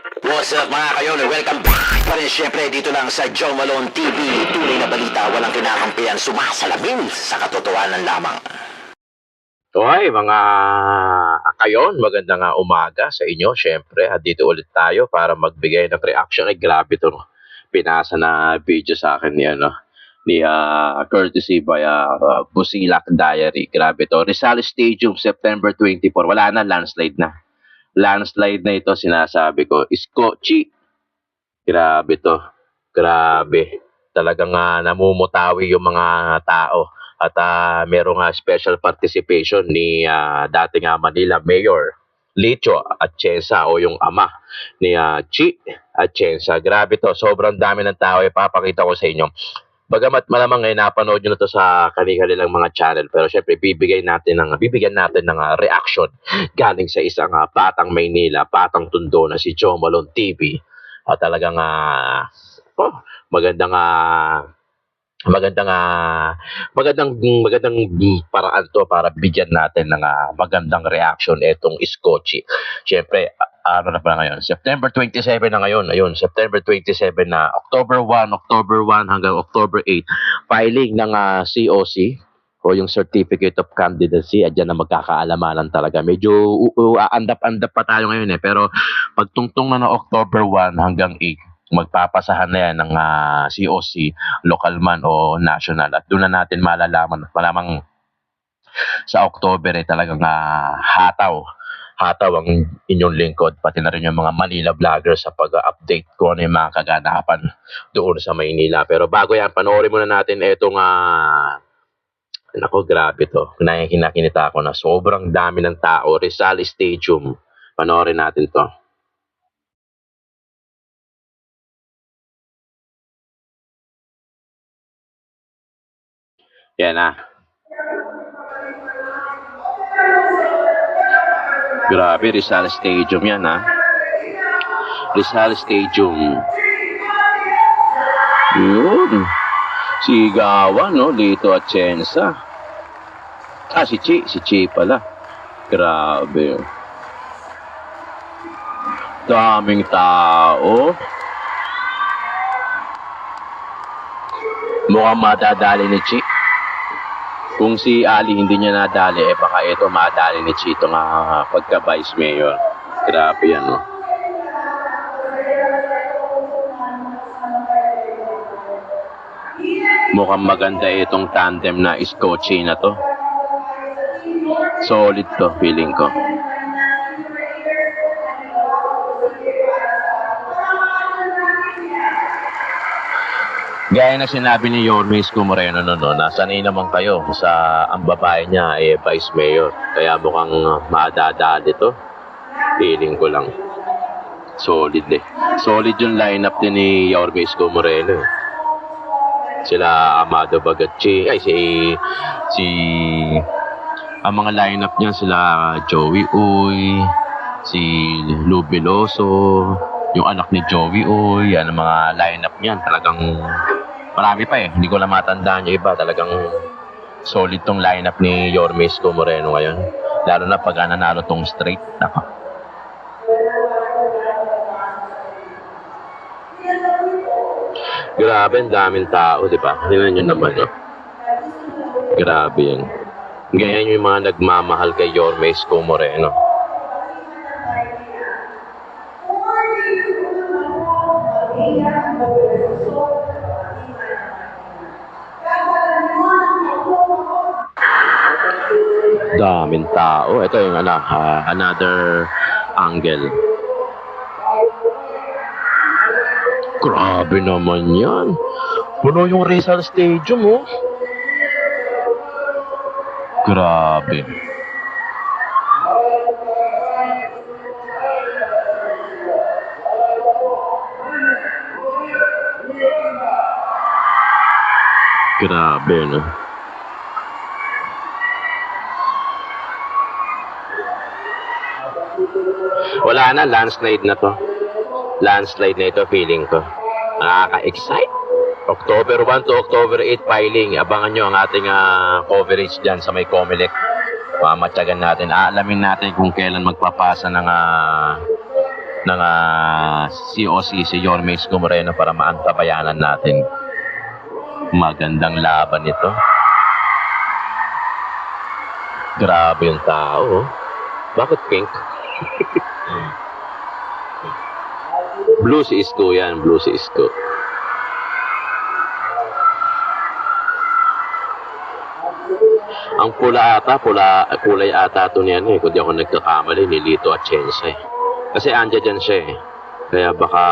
What's up mga kayon? Welcome back pa rin syempre dito lang sa Joe Malone TV. Tunay na balita, walang kinakampihan, sumasalamin sa katotohanan lamang. Okay, mga kayon, magandang ah, umaga sa inyo. Siyempre, at dito ulit tayo para magbigay ng reaction. Ay, grabe itong pinasa na video sa akin ni, ano, ni ah, courtesy by ah, Busilak Diary. Grabe to. Rizal Stadium, September 24. Wala na, landslide na. Landslide na ito, sinasabi ko. Iskochi. Grabe to. Grabe. Talagang ah, namumutawi yung mga tao at ah, merong ah, special participation ni ah, dating ah, Manila Mayor Licho Atienza o yung ama ni ah, Chi Atienza. Grabe to, sobrang dami ng tao. Ipapakita ko sa inyo. Bagamat malamang ngayon napanood nyo na to sa kanilang mga channel pero syempre bibigay natin ng bibigyan natin ng ah, reaction galing sa isang ah, Patang Maynila, Patang Tundo na si Joe Malone TV. At talagang ah, oh, magandang ah, magandang ah, magandang magandang paraan to para bigyan natin ng ah, magandang reaction etong Iskochi. Siyempre, a- ano na pa ngayon? September 27 na ngayon. Ayun, September 27 na October 1, October 1 hanggang October 8 filing ng ah, COC o yung Certificate of Candidacy at dyan na magkakaalamanan talaga. Medyo aandap-andap pa tayo ngayon eh. Pero pagtungtong na ng October 1 hanggang 8, magpapasahan na yan ng ah, COC, local man o national. At doon na natin malalaman, malamang sa October eh talagang ah, hataw. Hataw ang inyong lingkod, pati na rin yung mga Manila vloggers sa pag-update kung ano yung mga kaganapan doon sa Maynila. Pero bago yan, panoorin muna natin itong ah, Nako, grabe to. Kinakinita ko na sobrang dami ng tao. Rizal Stadium. Panoorin natin to. Yan na. Grabe, Rizal Stadium yan ha. Rizal Stadium. Yun. Sigawan, no? Lito at Chensa. Ah, si Chi. Si Chi pala. Grabe. Daming tao. Mukhang madadali ni Chi. Kung si Ali hindi niya nadali, eh baka ito madali ni Chi itong ah, pagka-vice mayor. Grabe yan, no? Mukhang maganda itong tandem na Iskochi na to. Solid to, feeling ko. Gaya na sinabi ni Yorme Isko Moreno no, no, nasanay naman kayo sa ang babae niya eh vice mayor. Kaya mukhang uh, madadali to. Feeling ko lang. Solid eh. Solid yung lineup din ni Yorme Isko Moreno. eh. Sila Amado Bagatchi, ay si si ang mga lineup niya sila Joey Uy, si Lou Veloso, yung anak ni Joey Uy, yan ang mga lineup niyan. Talagang marami pa eh. Hindi ko lang matandaan yung iba. Talagang solid tong lineup ni Yorme Isko Moreno ngayon. Lalo na pag nanalo tong straight. Nako. Grabe, ang daming tao, di ba? Tingnan nyo naman, no? Grabe yan. Ganyan yung mga nagmamahal kay Yorme Isko Moreno. Daming tao. Ito yung ano, ah, another angle. Grabe naman yan. Puno yung Rizal Stadium, oh. Grabe. Grabe, no? Wala na, landslide na to. Landslide na ito, feeling ko. Nakaka-excite. October 1 to October 8 filing. Abangan nyo ang ating ah, coverage dyan sa may Comelec. Mamatyagan natin. Aalamin natin kung kailan magpapasa ng ah, ng ah, COC si Yorme Isko Moreno para maantabayanan natin. Magandang laban ito. Grabe yung tao. oh. Bakit pink? blue si Isko yan. Blue si Isko. Ang pula ata, pula, kulay ata ito niyan eh. Kung di ako nagkakamali, ni Lito Atienza eh. Kasi anja dyan siya eh. Kaya baka...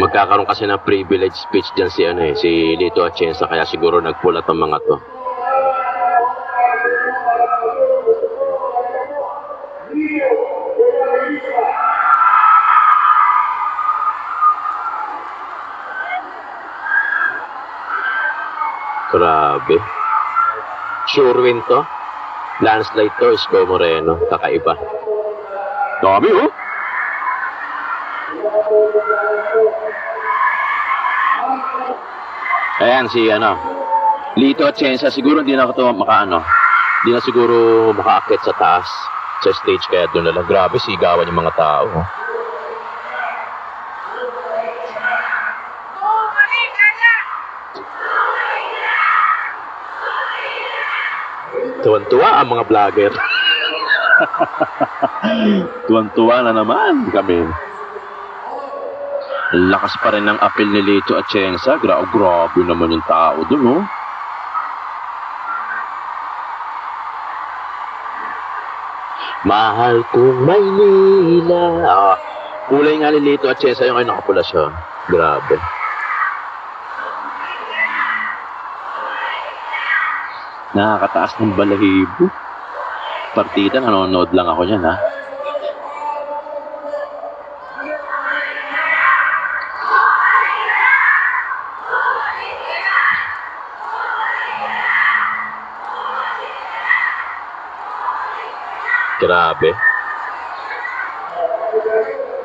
Magkakaroon kasi ng privilege speech dyan si ano eh, si Lito Atienza kaya siguro nagpula tong mga to. Grabe. Sure win to. Landslide to, Isko Moreno. Kakaiba. Dami oh. Ayan si ano. Lito at Chensa siguro hindi na ako to makaano. Hindi na siguro makaakit sa taas sa stage kaya doon na lang. Grabe sigawan yung mga tao. oh. Tuwan-tuwa ang mga vlogger. Tuwan-tuwa na naman kami. Lakas pa rin ng apel ni Lito at Chensa. Gra grabe naman yung tao dun, oh. Mahal kong Maynila. Ah, kulay nga ni Lito at Chensa yung ay nakapula siya. Grabe. Nakakataas ng balahibo. Partida, nanonood lang ako niyan, ha? Grabe.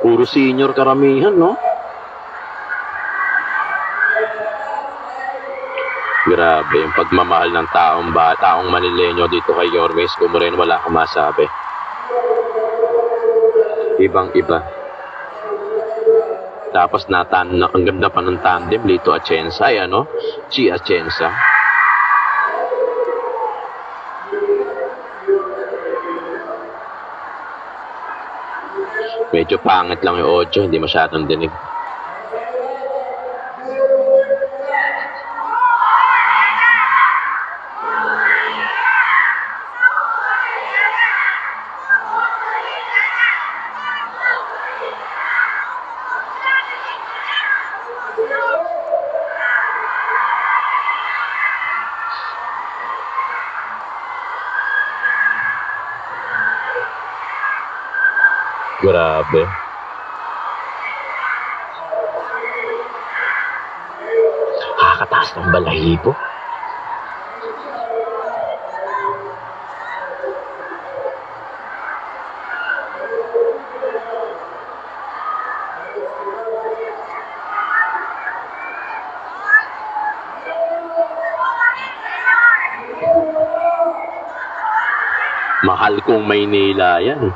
Puro senior karamihan, no? Grabe, yung pagmamahal ng taong ba, taong Manileño dito kay Yormes Moreno, wala akong masabi. Ibang iba. Tapos natan, ang ganda pa ng tandem, Lito Atienza, ay ano? Chi Atienza. Medyo pangit lang yung audio, hindi masyadong dinig. Grabe. Nakakataas ng balahibo. Mahal kong Maynila yan.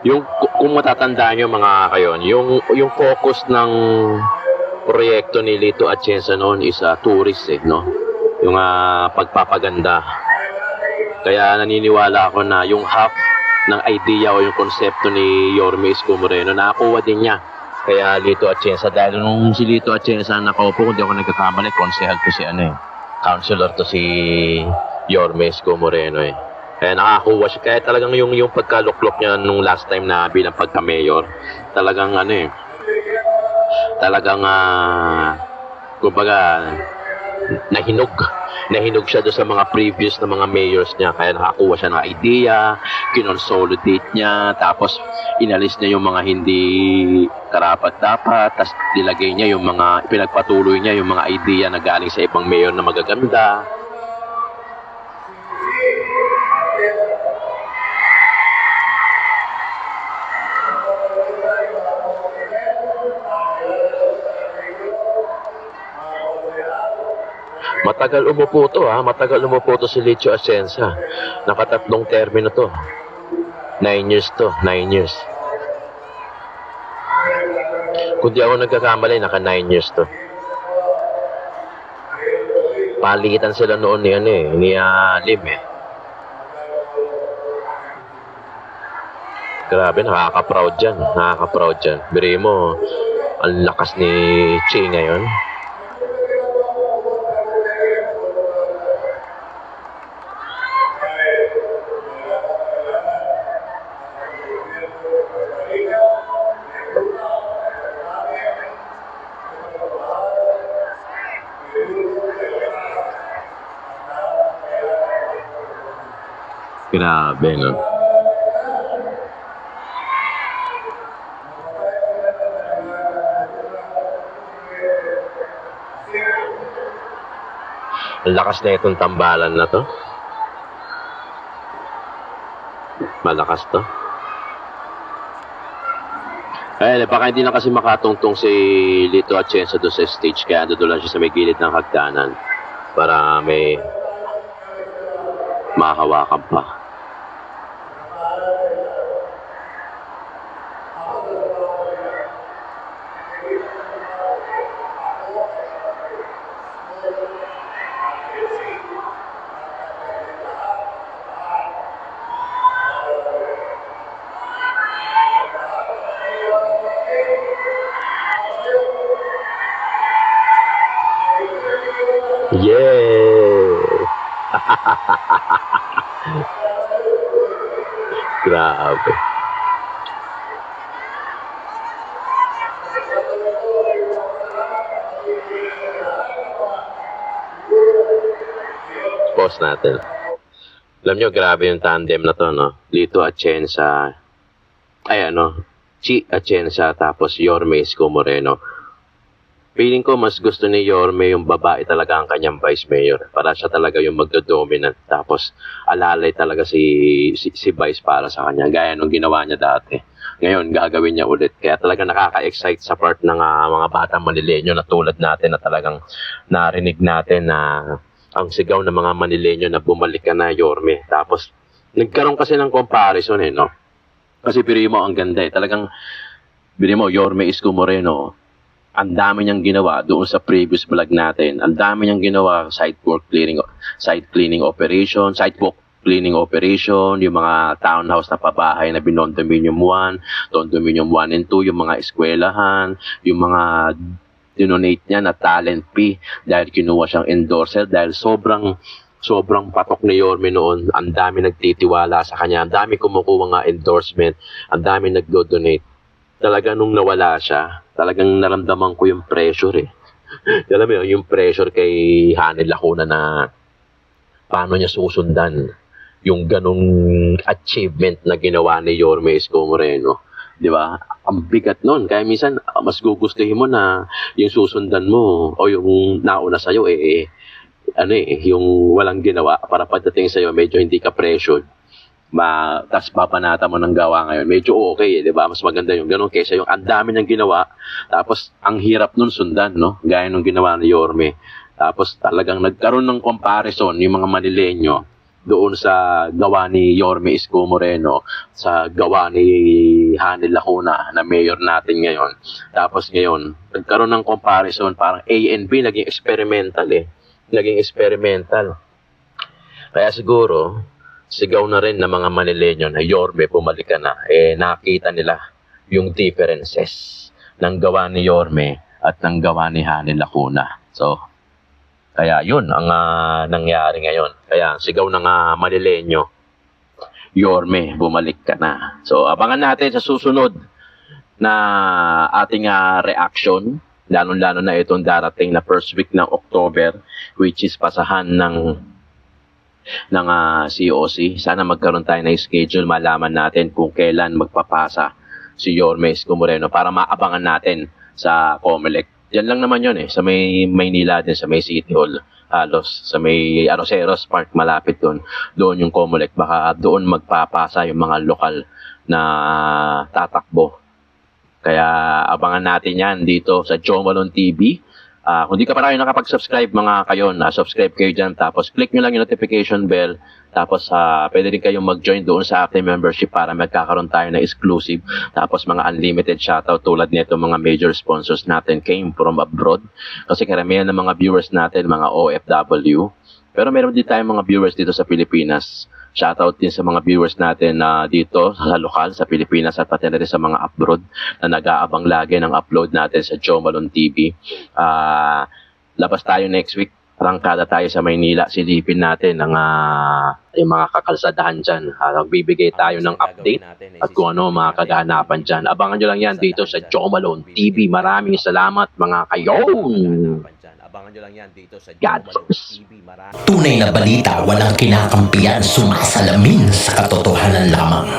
Yung ku- kung matatandaan nyo mga kayon, yung yung focus ng proyekto ni Lito Atienza noon is ah, tourist eh, no? Yung ah, pagpapaganda. Kaya naniniwala ako na yung half ng idea o yung konsepto ni Yorme Isko Moreno, nakakuha din niya. Kaya Lito Atienza, dahil nung si Lito Atienza nakaupo, kung di ako nagkakamali, konsehal to si ano eh, counselor to si Yorme Isko Moreno eh. Kaya nakakuha siya. Kaya talagang yung, yung pagkaluklok niya nung last time na bilang pagka-mayor, talagang ano eh, talagang, ah, kumbaga, nahinog. nahinog siya doon sa mga previous na mga mayors niya. Kaya nakakuha siya ng idea, kinonsolidate niya, tapos inalis niya yung mga hindi karapat-dapat, tapos nilagay niya yung mga, pinagpatuloy niya yung mga idea na galing sa ibang mayor na magaganda. Matagal umupo to ha, matagal umupo to si Licho Atienza. Nakatatlong termino to. Nine years to, nine years. Kung di ako nagkakamali, naka nine years to. Palitan sila noon ni ano eh, ni ah, Lim eh. Grabe, nakaka-proud dyan. Nakaka-proud dyan. Biri mo, ang lakas ni Chi ngayon. Grabe, no? Lakas na itong tambalan na to. Malakas to. Eh, baka hindi na kasi makatungtong si Lito Atienza doon sa stage kaya doon lang siya sa may gilid ng hagdanan para may mahawakan pa. Grabe. Pause natin. Alam nyo, grabe yung tandem na to, no? Lito Atienza, ay ano, Chi Atienza, tapos Yorme Isko Moreno. Feeling ko mas gusto ni Yorme yung babae talaga ang kanyang vice mayor. Para siya talaga yung magdo-dominant. Tapos alalay talaga si, si, si vice para sa kanya. Gaya nung ginawa niya dati. Ngayon, gagawin niya ulit. Kaya talaga nakaka-excite sa part ng ah, mga batang Manileño na tulad natin na talagang narinig natin na ang sigaw ng mga Manileño na bumalik ka na Yorme. Tapos nagkaroon kasi ng comparison eh, no? Kasi pili mo ang ganda eh. Talagang, pili mo, Yorme Isko Moreno, ang dami niyang ginawa doon sa previous vlog natin. Ang dami niyang ginawa sidewalk cleaning, side cleaning operation, sidewalk cleaning operation, yung mga townhouse na pabahay na binondominium 1, condominium 1 and 2, yung mga eskwelahan, yung mga dinonate niya na talent fee dahil kinuha siyang endorser dahil sobrang sobrang patok ni Yorme noon. Ang dami nagtitiwala sa kanya. Ang dami kumukuha nga endorsement. Ang dami nagdo-donate. Talaga nung nawala siya, talagang naramdaman ko yung pressure eh. Alam mo yun, yung pressure kay Hanel Lacuna na paano niya susundan yung ganong achievement na ginawa ni Yorme Isko Moreno. Di ba? Ang bigat nun. Kaya minsan, mas gugustuhin mo na yung susundan mo o yung nauna sa'yo eh ano eh, yung walang ginawa para pagdating sa'yo, medyo hindi ka pressured ma tas papanata mo ng gawa ngayon. Medyo okay eh, 'di ba? Mas maganda yung ganun kaysa yung ang dami niyang ginawa. Tapos ang hirap nun sundan no? Gaya nung ginawa ni Yorme. Tapos talagang nagkaroon ng comparison yung mga Manileño doon sa gawa ni Yorme Isko Moreno sa gawa ni Hanel Lacuna na mayor natin ngayon. Tapos ngayon nagkaroon ng comparison parang A and B naging experimental eh. Naging experimental. Kaya siguro sigaw na rin ng mga Manileño na Yorme, bumalik ka na, eh nakita nila yung differences ng gawa ni Yorme at ng gawa ni Hanin Lacuna. So, kaya yun ang ah, nangyari ngayon. Kaya sigaw ng uh, Manileño, Yorme, bumalik ka na. So, abangan natin sa susunod na ating ah, reaction Lalo-lalo na itong darating na first week ng October, which is pasahan ng ng ah, COC. Sana magkaroon tayo ng schedule, malaman natin kung kailan magpapasa si Yormes Comoreno para maabangan natin sa Comelec. Yan lang naman yun eh, sa may Maynila din, sa may City Hall, halos sa may Aroseros Park, malapit doon. Doon yung Comelec, baka doon magpapasa yung mga lokal na tatakbo. Kaya abangan natin yan dito sa Joe Malone TV. Ah, kung di ka pa rin nakapag-subscribe mga kayo, na subscribe kayo dyan. Tapos click nyo lang yung notification bell. Tapos ah, pwede rin kayong mag-join doon sa active membership para magkakaroon tayo na exclusive. Tapos mga unlimited shoutout tulad nito mga major sponsors natin came from abroad. Kasi karamihan ng mga viewers natin, mga OFW. Pero meron din tayong mga viewers dito sa Pilipinas. Shoutout din sa mga viewers natin na dito sa lokal sa Pilipinas at pati na rin sa mga abroad na nag-aabang lagi ng upload natin sa Joe Malone TV. Ah, labas tayo next week. Prangkada tayo sa Maynila. Silipin natin ang ah, yung mga kakalsadahan dyan. Ah, magbibigay tayo ng update at kung ano mga kaganapan dyan. Abangan nyo lang yan dito sa Joe Malone TV. Maraming salamat mga kayon! Abangan nyo lang yan dito sa first. TV. Maraming Tunay na balita, walang kinakampiyan, sumasalamin sa katotohanan lamang.